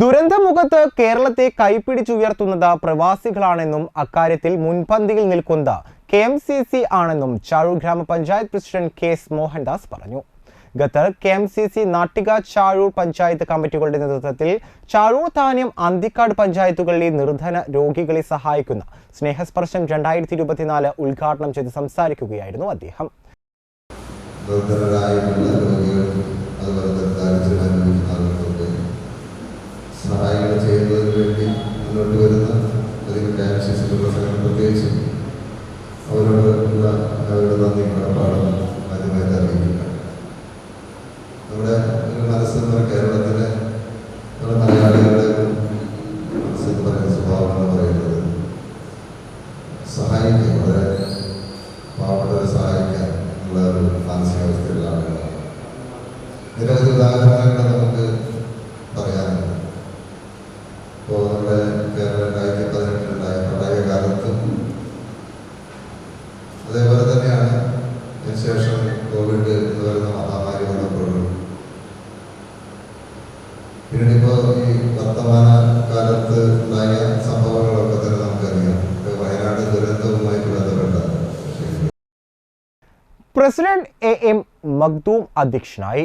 ദുരന്തമുഖത്ത് കേരളത്തെ കൈപ്പിടിച്ചുയർത്തുന്നത് പ്രവാസികളാണെന്നും അക്കാര്യത്തിൽ മുൻപന്തിയിൽ നിൽക്കുന്നത് കെ എം സി സി ആണെന്നും ചാഴൂർ ഗ്രാമപഞ്ചായത്ത് പ്രസിഡന്റ് കെ എസ് മോഹൻദാസ് പറഞ്ഞു. Qatar K M C C Nattika Chazhoor panchayat കമ്മിറ്റികളുടെ നേതൃത്വത്തിൽ ചാഴൂർ താന്യം അന്തിക്കാട് പഞ്ചായത്തുകളിലെ നിർധന രോഗികളെ സഹായിക്കുന്ന സ്നേഹസ്പർശം രണ്ടായിരത്തി ഇരുപത്തിനാല് ഉദ്ഘാടനം ചെയ്ത് സംസാരിക്കുകയായിരുന്നു അദ്ദേഹം. മുന്നോട്ട് വരുന്ന അധികം ഡയാലിസിസിലുള്ള സംഘം പ്രത്യേകിച്ചും അവരോട് അവരുടെ നന്ദി കടപ്പാടും ആദ്യമായിട്ട് അറിയിക്കുക. നമ്മുടെ മനസ്സെന്ന് കേരളത്തിലെ നമ്മുടെ മലയാളികളുടെ മനസ്സെന്ന് പറയുന്ന സ്വഭാവം എന്ന് പറയുന്നത് സഹായിക്കുക വളരെ പാവപ്പെട്ടവരെ സഹായിക്കാൻ ഉള്ള ഒരു മാനസികാവസ്ഥയിലുള്ള നിരവധി ഉദാഹരണങ്ങൾ അതിനുശേഷം കോവിഡ് എന്ന് പറയുന്ന മഹാമാരി വന്നപ്പോഴും. പിന്നീട് ഈ വർത്തമാന കാലത്ത് ഉണ്ടായ സംഭവങ്ങളൊക്കെ തന്നെ നമുക്കറിയാം. വയനാട് ദുരന്തവുമായി ബന്ധപ്പെട്ട പ്രസിഡന്റ് എ എം മഖ്ദൂം അധ്യക്ഷനായി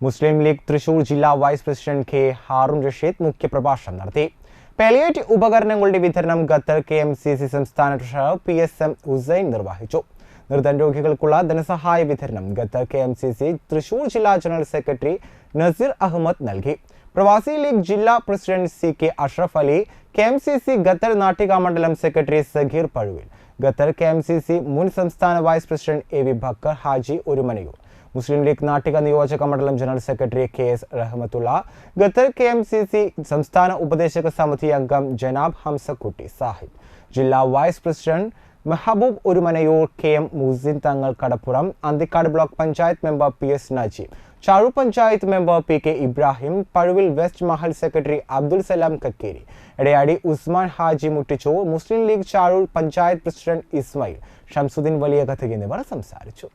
മുസ്ലിം ലീഗ് തൃശൂർ ജില്ലാ vice president K Haroon Rasheed മുഖ്യപ്രഭാഷണം നടത്തി. പെലിയേറ്റ് ഉപകരണങ്ങളുടെ വിതരണം Qatar K M C C സംസ്ഥാന treasurer P S M Hussain നിർവഹിച്ചു. നിർധൻ രോഗികൾക്കുള്ള ധനസഹായ വിതരണം. Qatar K M C C Thrissur ജില്ലാ ജനറൽ സെക്രട്ടറി നസീർ അഹമ്മദ് നൽകി. പ്രവാസി ലീഗ് ജില്ലാ president C K Ashraf Ali K M C C Qatar Nattika secretary Sakheer Pazhuvil Qatar K M C C മുൻ സംസ്ഥാന vice president A V Backer Haji Orumanayur Muslim League Nattika നിയോജക മണ്ഡലം general secretary K S Rahmathulla Qatar K M C C സംസ്ഥാന ഉപദേശക സമിതി അംഗം ജനാബ് ഹംസക്കുട്ടി സാഹിബ് ജില്ലാ vice president Mehaboob Orumanayur K M Muhsin Thangal Kadappuram Anthikkad block panchayat member P S Najeeb Chazhoor panchayat member P K Ibrahim Pazhuvil west Mahal secretary Abdul Salam Kakkeri Edayadi Usman Haji Muttichoor Muslim League Chazhoor panchayat president Ismail Shamsuddin വലിയ കഥ എന്നിവർ സംസാരിച്ചു.